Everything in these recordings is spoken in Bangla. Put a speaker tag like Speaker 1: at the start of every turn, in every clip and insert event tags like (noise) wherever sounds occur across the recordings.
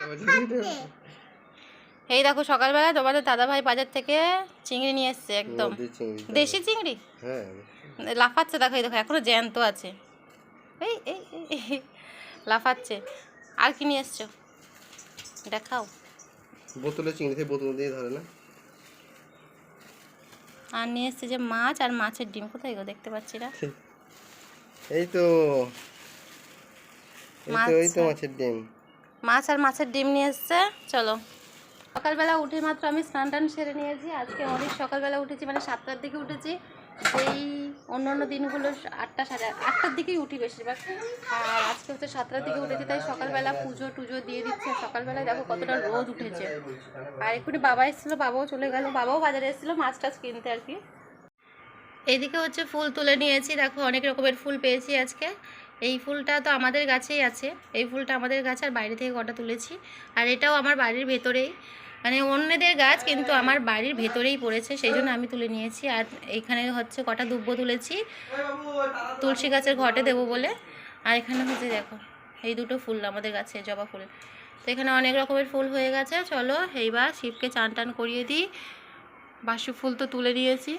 Speaker 1: (laughs) এই দেখো সকালবেলা তোমাদের দাদা ভাই বাজার থেকে চিংড়ি নিয়ে এসছে একদম।
Speaker 2: তো।
Speaker 1: দেশি চিংড়ি?
Speaker 2: হ্যাঁ।
Speaker 1: লাফাচ্ছে দেখো এই দেখো এখনও জ্যান্ত আছে। এই এই লাফাচ্ছে। আর কি নিয়ে এসছো? দেখাও।
Speaker 2: বোতলে চিংড়ি থেকে বোতল দিয়ে ধরে না?
Speaker 1: আর নিয়ে এসছে যে মাছ আর মাছের ডিম। কোথায় গো? দেখতে পাচ্ছি না। (laughs)
Speaker 2: এই তো এই তো এই তো
Speaker 1: মাছ।
Speaker 2: মাছের ডিম।
Speaker 1: মাছ আর মাছের ডিম নিয়ে এসছে। চলো। সকালবেলা উঠে মাত্র আমি স্নান টান সেরে নিয়েছি। আজকে অনেক সকালবেলা উঠেছি মানে সাতটার দিকে উঠেছি। যেই অন্য অন্য দিনগুলো আটটা সাড়ে আটটার দিকেই উঠি বেশিরভাগ। আর আজকে হচ্ছে সাতটার দিকে উঠেছি, তাই সকালবেলা পুজো টুজো দিয়ে দিচ্ছে। সকালবেলায় দেখো কতটা রোদ উঠেছে। আর এক্ষুনি বাবা এসেছিল, বাবাও চলে গেল, বাবাও বাজারে এসেছিল মাছ টাছ কিনতে আর কি। এইদিকে হচ্ছে ফুল তুলে নিয়েছি। দেখো অনেক রকমের ফুল পেয়েছি আজকে। এই ফুলটা তো আমাদের গাছেই আছে। এই ফুলটা আমাদের গাছ আর বাইরে থেকে কটা তুলেছি। আর এটাও আমার বাড়ির ভেতরেই। মানে অন্যদের গাছ কিন্তু আমার বাড়ির ভেতরেই পড়েছে সেই জন্য আমি তুলে নিয়েছি। আর এইখানে হচ্ছে কটা দুব্বো তুলেছি। তুলসী গাছের ঘটে দেবো বলে। আর এখানে হচ্ছে দেখো, এই দুটো ফুল, আমাদের গাছে জবা ফুল। তো এখানে অনেক রকমের ফুল হয়ে গেছে। চলো, এইবার শিবকে চান টান করিয়ে দিই। বাসু ফুল তো তুলে নিয়েছি।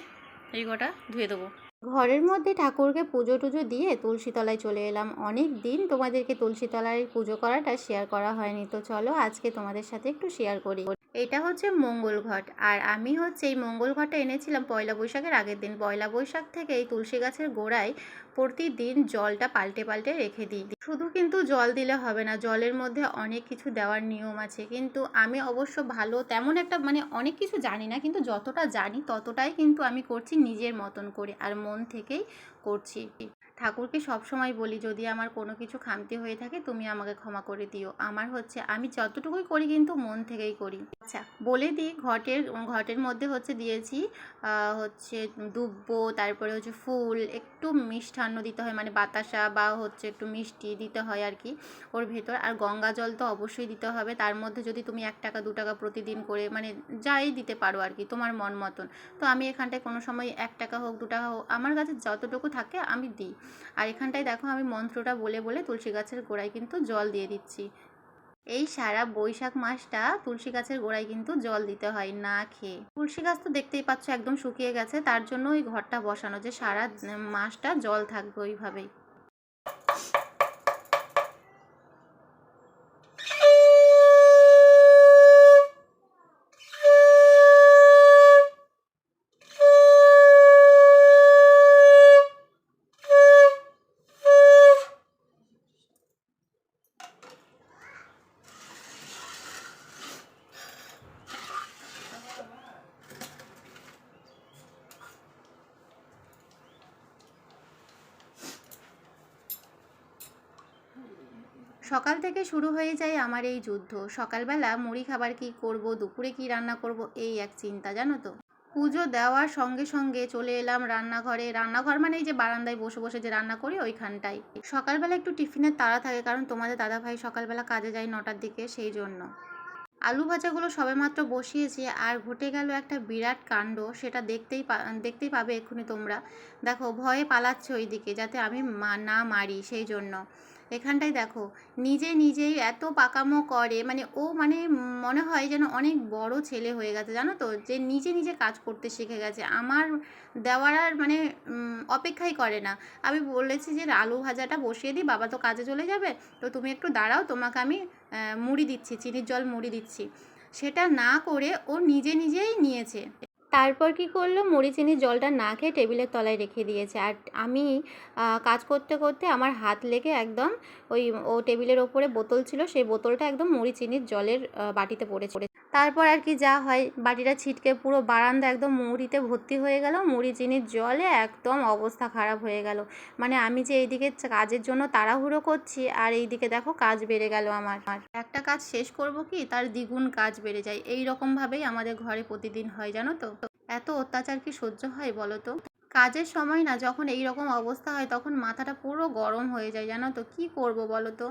Speaker 1: এই কটা ধুয়ে দেবো। ঘরের মধ্যে ঠাকুরকে পুজো টুজো দিয়ে তুলসীতলায় চলে এলাম। অনেক দিন তোমাদেরকে তুলসীতলায় পুজো করাটা শেয়ার করা হয়নি। তো চলো আজকে তোমাদের সাথে একটু শেয়ার করি। এটা হচ্ছে মঙ্গল ঘট। আর আমি হচ্ছে এই মঙ্গল ঘটটা এনেছিলাম পয়লা বৈশাখের আগের দিন। পয়লা বৈশাখ থেকে এই তুলসী গাছের গোড়ায় প্রতিদিন জলটা পাল্টে পাল্টে রেখে দিই। শুধু কিন্তু জল দিলে হবে না, জলের মধ্যে অনেক কিছু দেওয়ার নিয়ম আছে। কিন্তু আমি অবশ্য ভালো তেমন একটা মানে অনেক কিছু জানি না, কিন্তু যতটা জানি ততটাই কিন্তু আমি করছি নিজের মতন করে আর মন থেকেই করছি। ঠাকুরকে সবসময় বলি, যদি আমার কোনো কিছু খামতি হয়ে থাকে, তুমি আমাকে ক্ষমা করে দিও। আমার হচ্ছে, আমি যতটুকুই করি কিন্তু মন থেকেই করি। আচ্ছা বলে দিই, ঘটের ঘটের মধ্যে হচ্ছে দিয়েছি হচ্ছে দুব্ব, তারপরে হচ্ছে ফুল, একটু মিষ্টান্ন দিতে হয় মানে বাতাসা বা হচ্ছে একটু মিষ্টি দিতে হয় আর কি ওর ভেতর। আর গঙ্গা জল তো অবশ্যই দিতে হবে। তার মধ্যে যদি তুমি এক টাকা, দু টাকা প্রতিদিন করে মানে যাই দিতে পারো আর কি, তোমার মন মতন। তো আমি এখানটায় কোনো সময় এক টাকা হোক, দু টাকা হোক, আমার কাছে যতটুকু থাকে আমি দিই। আর এখানটায় দেখো আমি মন্ত্রটা বলে বলে তুলসী গাছের গোড়ায় কিন্তু জল দিয়ে দিচ্ছি। এই সারা বৈশাখ মাসটা তুলসী গাছের গোড়ায় কিন্তু জল দিতে হয় না খেয়ে। তুলসী গাছ তো দেখতেই পাচ্ছ একদম শুকিয়ে গেছে, তার জন্য ওই ঘরটা বসানো যে সারা মাসটা জল থাকবে ওইভাবেই। সকাল থেকে শুরু হয়ে যায় আমার এই যুদ্ধ। সকালবেলা মুড়ি খাবার কি করব, দুপুরে কি রান্না করব, এই এক চিন্তা, জানো তো? পুজো দেওয়ার সঙ্গে সঙ্গে চলে এলাম রান্নাঘরে। রান্নাঘর মানে এই যে বারান্দায় বসে বসে যে রান্না করি, ওইখানটাই। সকালবেলা একটু টিফিনের তাড়া থাকে, কারণ তোমাদের দাদাভাই সকালবেলা কাজে যায় নটার দিকে, সেই জন্য। আলু ভাজাগুলো সবেমাত্র বসিয়েছি, আর ঘটে গেল একটা বিরাট কাণ্ড, সেটা দেখতেই দেখতেই পাবে এক্ষুনি তোমরা। দেখো, ভয়ে পালাচ্ছে ওইদিকে, যাতে আমি না মারি, সেই জন্য। এখানটায় দেখো, নিজে নিজেই এত পাকামো করে মানে ও মানে মনে হয় যেন অনেক বড় ছেলে হয়ে গেছে, জানো তো? যে নিজে নিজে কাজ করতে শিখে গেছে। আমার দেওয়ার আর মানে অপেক্ষাই করে না। আমি বলেছি যে, আলু ভাজাটা বসিয়ে দিই বাবা তো কাজে চলে যাবে, তো তুমি একটু দাঁড়াও, তোমাকে আমি মুড়ি দিচ্ছি, চিনির জল মুড়ি দিচ্ছি। সেটা না করে ও নিজে নিজেই নিয়েছে। তারপর কি করল? মুড়ি চিনির জলটা না খেয়ে টেবিলের তলায় রেখে দিয়েছে। আর আমি কাজ করতে করতে আমার হাত লেগে একদম ওই, ও টেবিলের ওপরে বোতল ছিল, সেই বোতলটা একদম মুড়ি চিনির জলের বাটিতে পড়েছে। তারপর আর কি যা হয়, বাটিটা ছিটকে পুরো বারান্দা একদম মুড়িতে ভর্তি হয়ে গেল। মুড়ি চিনির জলে একদম অবস্থা খারাপ হয়ে গেল। মানে আমি যে এইদিকে কাজের জন্য তাড়াহুড়ো করছি আর এইদিকে দেখো কাজ বেড়ে গেল আমার। একটা কাজ শেষ করব কি, তার দ্বিগুণ কাজ বেড়ে যায়। এই রকমভাবেই আমাদের ঘরে প্রতিদিন হয়, জানো তো? এত অত্যাচার কি সহ্য হয় বলো তো? কাজের সময় না যখন এই রকম অবস্থা হয়, তখন মাথাটা পুরো গরম হয়ে যায়, জানো তো? কি করব বলো তো?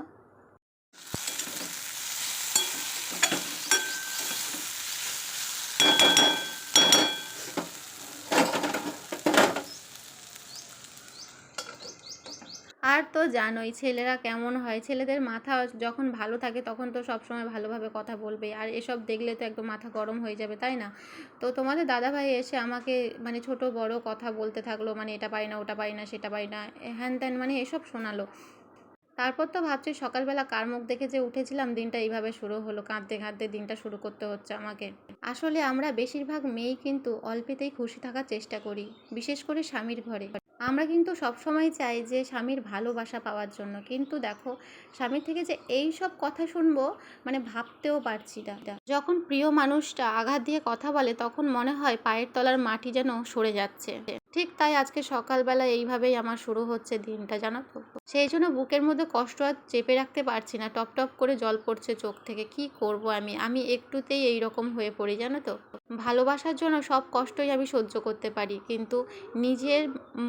Speaker 1: আর তো জানোই ছেলেরা কেমন হয়। ছেলেদের মাথা যখন ভালো থাকে তখন তো সবসময় ভালোভাবে কথা বলবে আর এসব দেখলে তো একদম মাথা গরম হয়ে যাবে, তাই না? তো তোমাদের দাদাভাই এসে আমাকে মানে ছোট বড় কথা বলতে থাকল মানে এটা পারি না, ওটা পারি না, সেটা পারি না, হ্যান ত্যান মানে এসব শোনালো। তারপর তো ভাবছি সকালবেলা কার মুখ দেখে যে উঠেছিলাম, দিনটা এইভাবে শুরু হলো, কাঁদতে কাঁদতে দিনটা শুরু করতে হচ্ছে আমাকে। আসলে আমরা বেশিরভাগ মেয়েই কিন্তু অল্পেতেই খুশি থাকার চেষ্টা করি, বিশেষ করে স্বামীর ঘরে। আমরা কিন্তু সবসময় চাই যে স্বামীর ভালোবাসা পাওয়ার জন্য। কিন্তু দেখো, স্বামীর থেকে যে এই সব কথা শুনব মানে ভাবতেও পারছি না। যখন প্রিয় মানুষটা আঘাত দিয়ে কথা বলে, তখন মনে হয় পায়ের তলার মাটি যেন সরে যাচ্ছে। ঠিক তাই আজকে সকালবেলা এইভাবেই আমার শুরু হচ্ছে দিনটা, জানো তো? সেই জন্য বুকের মধ্যে কষ্ট আর চেপে রাখতে পারছি না। টপ টপ করে জল পড়ছে চোখ থেকে। কি করব আমি? আমি একটুতেই এই রকম হয়ে পড়ি, জানো তো? ভালোবাসার জন্য সব কষ্টই আমি সহ্য করতে পারি, কিন্তু নিজের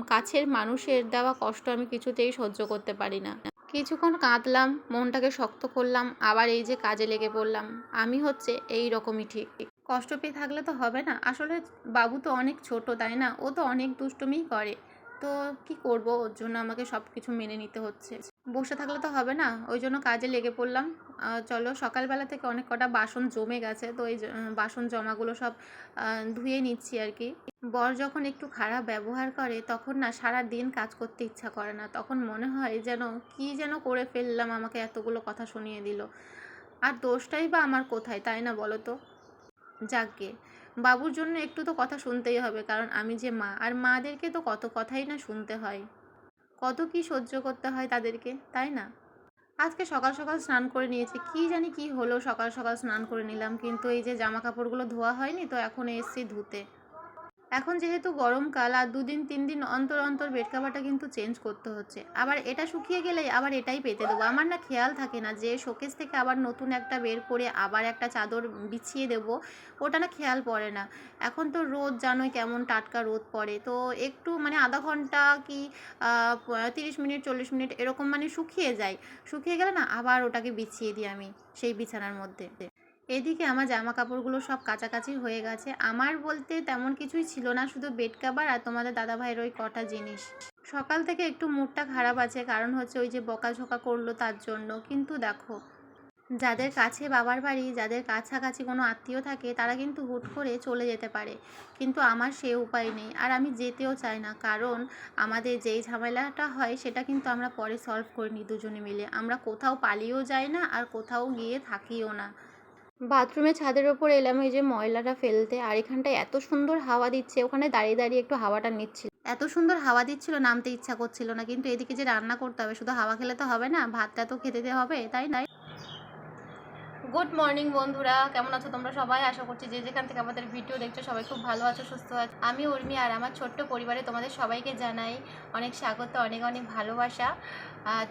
Speaker 1: কাছের মানুষের দেওয়া কষ্ট আমি কিছুতেই সহ্য করতে পারি না। কিছুক্ষণ কাঁদলাম, মনটাকে শক্ত করলাম, আবার এই যে কাজে লেগে পড়লাম। আমি হচ্ছে এই রকমই ঠিক। কষ্ট পেয়ে থাকলে তো হবে না। আসলে বাবু তো অনেক ছোট, তাই না? ও তো অনেক দুষ্টুমিই করে। তো কি করব? ওর জন্য আমাকে সব কিছু মেনে নিতে হচ্ছে। বসে থাকলে তো হবে না। ওই জন্য কাজে লেগে পড়লাম। চলো, সকালবেলা থেকে অনেক কটা বাসন জমে গেছে। তো এই বাসন জমাগুলো সব ধুয়ে নিচ্ছি আর কি। বর যখন একটু খারাপ ব্যবহার করে, তখন না সারা দিন কাজ করতে ইচ্ছা করে না। তখন মনে হয় যেন, কি যেন করে ফেললাম আমাকে এতগুলো কথা শুনিয়ে দিল। আর দোষটাই বা আমার কোথায়, তাই না বলো তো? যাকগে। বাবুর জন্য একটু তো কথা শুনতেই হবে, কারণ আমি যে মা, আর মাদেরকে তো কত কথাই না শুনতে হয়। কত কি সহ্য করতে হয় তাদেরকে, তাই না? আজকে সকাল সকাল স্নান করে নিয়েছি, কি জানি কি হলো সকাল সকাল স্নান করে নিলাম, কিন্তু এই যে জামা কাপড়গুলো ধোয়া হয়নি, তো এখন এসছি ধুতে। এখন যেহেতু গরমকাল আর দুদিন, তিন দিন অন্তর অন্তর বেড কাভারটা কিন্তু চেঞ্জ করতে হচ্ছে। আবার এটা শুকিয়ে গেলেই আবার এটাই পেতে দেবো। আমার না খেয়াল থাকে না যে শোকেস থেকে আবার নতুন একটা বের করে আবার একটা চাদর বিছিয়ে দেবো। ওটা না খেয়াল পড়ে না। এখন তো রোদ, জানোই কেমন টাটকা রোদ পড়ে। তো একটু মানে আধা ঘণ্টা কি তিরিশ মিনিট, চল্লিশ মিনিট এরকম মানে শুকিয়ে যায়। শুকিয়ে গেলে না আবার ওটাকে বিছিয়ে দিই আমি সেই বিছানার মধ্যে। এদিকে আমার জামা কাপড়গুলো সব কাছাকাছি হয়ে গেছে। আমার বলতে তেমন কিছুই ছিল না, শুধু বেড কাভার আর তোমাদের দাদা ভাইয়ের ওই কটা জিনিস। সকাল থেকে একটু মুডটা খারাপ আছে, কারণ হচ্ছে ওই যে বকাঝকা করল তার জন্য। কিন্তু দেখো, যাদের কাছে বাবার বাড়ি, যাদের কাছাকাছি কোনো আত্মীয় থাকে, তারা কিন্তু হুট করে চলে যেতে পারে। কিন্তু আমার সে উপায় নেই, আর আমি যেতেও চাই না। কারণ আমাদের যেই ঝামেলাটা হয়, সেটা কিন্তু আমরা পরে সলভ করে নিই দুজনে মিলে। আমরা কোথাও পালিয়েও যাই না, আর কোথাও গিয়ে থাকিও না। বাথরুমে ছাদের ওপর এলাম, এই যে ময়লাটা ফেলতে। আর এখানটায় এত সুন্দর হাওয়া দিচ্ছে, ওখানে দাঁড়িয়ে দাঁড়িয়ে একটু হাওয়াটা নিচ্ছিল। এত সুন্দর হাওয়া দিচ্ছিল, নামতে ইচ্ছা করছিল না, কিন্তু এদিকে যে রান্না করতে হবে, শুধু হাওয়া খেলে তো হবে না, ভাতটা তো খেতে হবে, তাই না? গুড মর্নিং বন্ধুরা। কেমন আছো তোমরা সবাই? আশা করছি যে যেখান থেকে আমাদের ভিডিও দেখছ সবাই খুব ভালো আছো, সুস্থ আছো। আমি উর্মি আর আমার ছোট্ট পরিবারে তোমাদের সবাইকে জানাই অনেক স্বাগত, অনেক অনেক ভালোবাসা।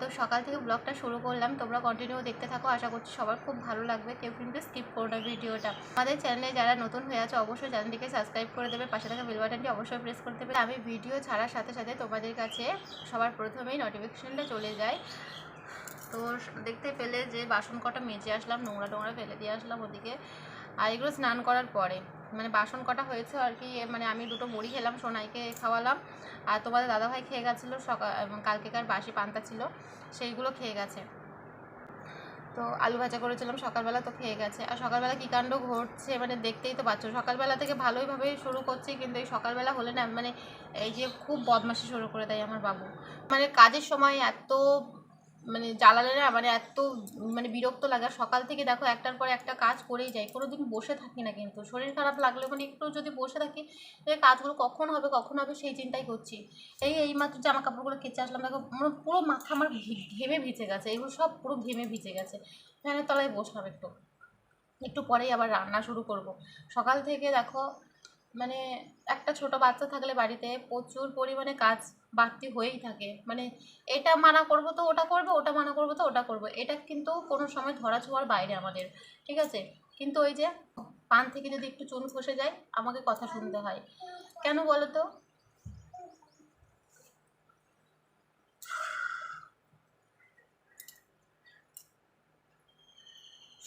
Speaker 1: তো সকাল থেকে ব্লগটা শুরু করলাম। তোমরা কন্টিনিউ দেখতে থাকো। আশা করছি সবার খুব ভালো লাগবে। কেউ কিন্তু স্কিপ করো না ভিডিওটা আমাদের চ্যানেলে যারা নতুন হয়ে আছে, অবশ্যই চ্যানেলটিকে সাবস্ক্রাইব করে দেবে। পাশে থাকা বেল বাটনটি অবশ্যই প্রেস করতে দেবে। আমি ভিডিও ছাড়ার সাথে সাথে তোমাদের কাছে সবার প্রথমেই নোটিফিকেশনটা চলে যায় তো দেখতে পেলে যে বাসন কটা মেজে আসলাম, নোংরা টোংরা ফেলে দিয়ে আসলাম ওদিকে। আর এগুলো স্নান করার পরে মানে বাসন কটা হয়েছে আর কি মানে আমি দুটো মুড়ি খেলাম, সোনাইকে খাওয়ালাম। আর তোমাদের দাদাভাই খেয়ে গেছিল সকাল কালকেকার বাসি পান্তা ছিল, সেইগুলো খেয়ে গেছে। তো আলু ভাজা করেছিলাম, সকালবেলা তো খেয়ে গেছে। আর সকালবেলা কী কাণ্ড ঘটছে মানে দেখতেই তো পাচ্ছ, সকালবেলা থেকে ভালোইভাবে শুরু করছি, কিন্তু এই সকালবেলা হলে না মানে এই যে খুব বদমাশি শুরু করে দেয় আমার বাবু। মানে কাজের সময় এত মানে জ্বালালে না মানে এত মানে বিরক্ত লাগে। সকাল থেকে দেখো একটার পর একটা কাজ করেই যাই কোনো দিন বসে থাকি না কিন্তু। শরীর খারাপ লাগলে মানে একটু যদি বসে থাকি এই কাজগুলো কখন হবে কখন হবে সেই চিন্তাই করছি। এই এই মাত্র জামা কাপড়গুলো কেচে আসলাম, দেখো মানে পুরো মাথা আমার ঘেমে ভিজে গেছে। এগুলো সব পুরো ঘেমে ভিজে গেছে। ফ্যানের তলায় বসলাম একটু। একটু পরেই আবার রান্না শুরু করব। সকাল থেকে দেখো মানে একটা ছোট বাচ্চা থাকলে বাড়িতে প্রচুর পরিমাণে কাজ বাড়তি হয়েই থাকে। মানে এটা মানা করব তো ওটা করব, ওটা মানা করব তো ওটা করব। এটা কিন্তু কোনো সময় ধরা ছোঁয়ার বাইরে আমাদের, ঠিক আছে? কিন্তু ওই যে পান থেকে যদি একটু চুন খসে যায়, আমাকে কথা শুনতে হয়। কেন বলো তো?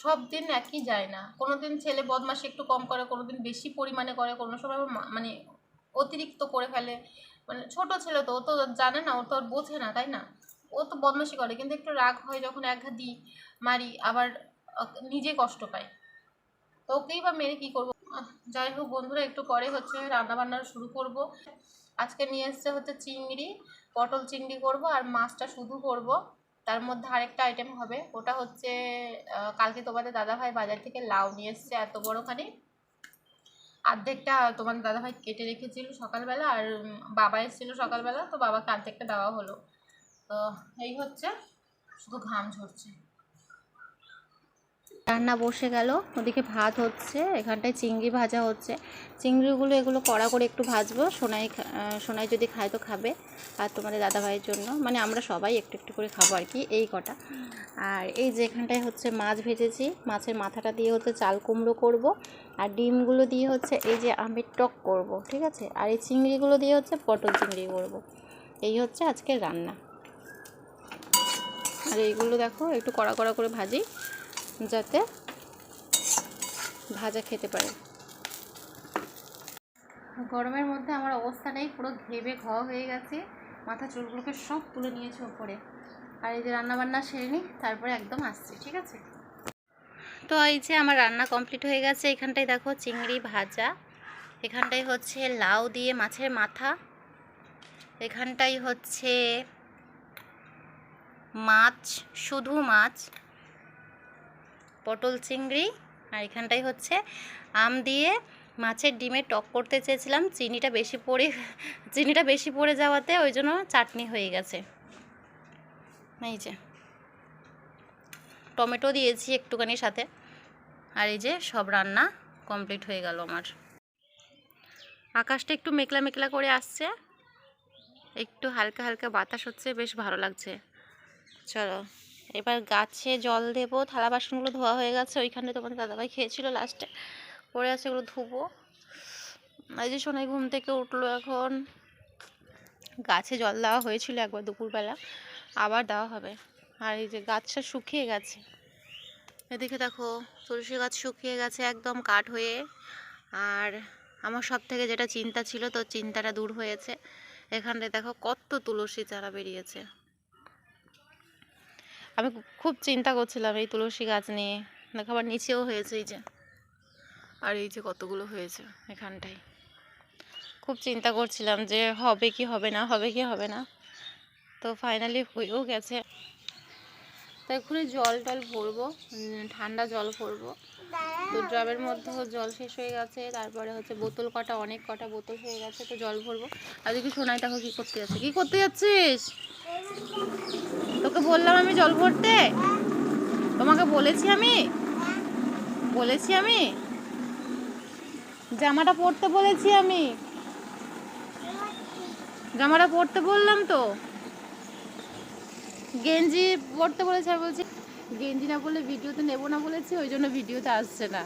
Speaker 1: সব দিন একই যায় না। কোনো দিন ছেলে বদমাশি একটু কম করে কোনো দিন বেশি পরিমাণে করে, কোনো সময় মানে অতিরিক্ত করে ফেলে। মানে ছোট ছেলে তো, ও তো জানে না, ও তো আর বোঝে না, তাই না? ও তো বদমাশি করে, কিন্তু একটু রাগ হয় যখন এক ঘা দিই মারি, আবার নিজে কষ্ট পায়। তো ওকেই বা মেরে কী করব? যাই হোক বন্ধুরা, একটু পরে হচ্ছে রান্না বান্না শুরু করব। আজকে নিয়ে এসছে হচ্ছে চিংড়ি, পটল চিংড়ি করব, আর মাছটা শুধু করব। তার মধ্যে আরেকটা আইটেম হবে। ওটা হচ্ছে কালকে তোমাদের দাদাভাই বাজার থেকে লাউ নিয়ে এসছে এত বড়খানি। অর্ধেকটা তোমার দাদাভাই কেটে রেখেছিল সকালবেলা আর বাবা এসেছিল সকালবেলা, তো বাবাকে অর্ধেকটা দেওয়া হলো। তো এই হচ্ছে, শুধু ঘাম ঝরছে। রান্না বসে গেল। ওদিকে ভাত হচ্ছে, এখানটায় চিংড়ি ভাজা হচ্ছে। চিংড়িগুলো এগুলো কড়া করে একটু ভাজবো, সোনাই সোনাই যদি খায় তো খাবে, আর তোমাদের দাদাভাইয়ের জন্য। মানে আমরা সবাই একটু একটু করে খাব আর কি, এই কটা। আর এই যে এখানটায় হচ্ছে মাছ ভেজেছি, মাছের মাথাটা দিয়ে হচ্ছে চাল কুমড়ো করব, আর ডিমগুলো দিয়ে হচ্ছে এই যে আমের টক করব, ঠিক আছে? আর এই চিংড়িগুলো দিয়ে হচ্ছে পটল চিংড়ি করব। এই হচ্ছে আজকের রান্না। আর এইগুলো দেখো, একটু কড়া কড়া করে ভাজি। যাতে ভাজা খেতে পারে। গরমের মধ্যে আমার অবস্থা নেই, পুরো ঘেবে ঘ হয়ে গেছে। মাথা চুলগুলোকে সব তুলে নিয়েছে ওপরে। আর এই যে রান্নাবান্না সেরে নিই, তারপরে একদম আসছি, ঠিক আছে? তো এই যে আমার রান্না কমপ্লিট হয়ে গেছে, এখানটায় দেখো চিংড়ি ভাজা। এখানটায় হচ্ছে লাউ দিয়ে মাছের মাথা। এখানটাই হচ্ছে মাছ, শুধু মাছ। পটল চিংড়ি আর এখানটাই হচ্ছে আম দিয়ে মাছের ডিমে টক করতে চেয়েছিলাম। চিনিটা বেশি পড়ে, চিনিটা বেশি পড়ে যাওয়াতে ওই জন্য চাটনি হয়ে গেছে। এই যে টমেটো দিয়েছি একটুখানি সাথে। আর এই যে সব রান্না কমপ্লিট হয়ে গেল আমার। আকাশটা একটু মেঘলা মেঘলা করে আসছে। একটু হালকা হালকা বাতাস হচ্ছে, বেশ ভালো লাগছে। চলো। এবার গাছে জল দেবো, থালা বাসনগুলো ধোয়া হয়ে গেছে, ওইখানে তোমাদের দাদাভাই খেয়েছিল লাস্টে পড়ে আছে এগুলো ধুবো। এই যে সোনাই ঘুম থেকে উঠল এখন। গাছে জল দেওয়া হয়েছিল একবার দুপুরবেলা, আবার দেওয়া হবে। আর এই যে গাছটা শুকিয়ে গেছে। এদিকে দেখো, তুলসী গাছ শুকিয়ে গেছে একদম কাঠ হয়ে। আর আমার সব থেকে যেটা চিন্তা ছিল, তো চিন্তাটা দূর হয়েছে। এখানটায় দেখো কত তুলসী চারা বেরিয়েছে। আমি খুব চিন্তা করছিলাম এই তুলসী গাছ নিয়ে। দেখো, আবার নিচেও হয়েছে এই যে। আর এই যে কতগুলো হয়েছে এখানটাই খুব চিন্তা করছিলাম যে হবে কি হবে না, হবে কি হবে না। তো ফাইনালি হয়েও গেছে। তো এক্ষুনি জল টল ভরবো ঠান্ডা জল ভরবো। তো ড্রামের মধ্যেও জল শেষ হয়ে গেছে, তারপরে হচ্ছে বোতল কটা, অনেক কটা বোতল হয়ে গেছে, তো জল ভরবো। আর দেখি শোনাই দেখো কি করতে যাচ্ছে। কি করতে যাচ্ছিস? তোকে বললাম আমি জল ভরতে? তোমাকে বলেছি আমি? বলেছি আমি? জামাটা পরতে বলেছি আমি? জামাটা পরতে বললাম তো? গেঞ্জি পড়তে বলেছে বলছি, গেঞ্জি না বলে ভিডিওতে নেব না বলেছি, ওই জন্য ভিডিওতে আসছে না।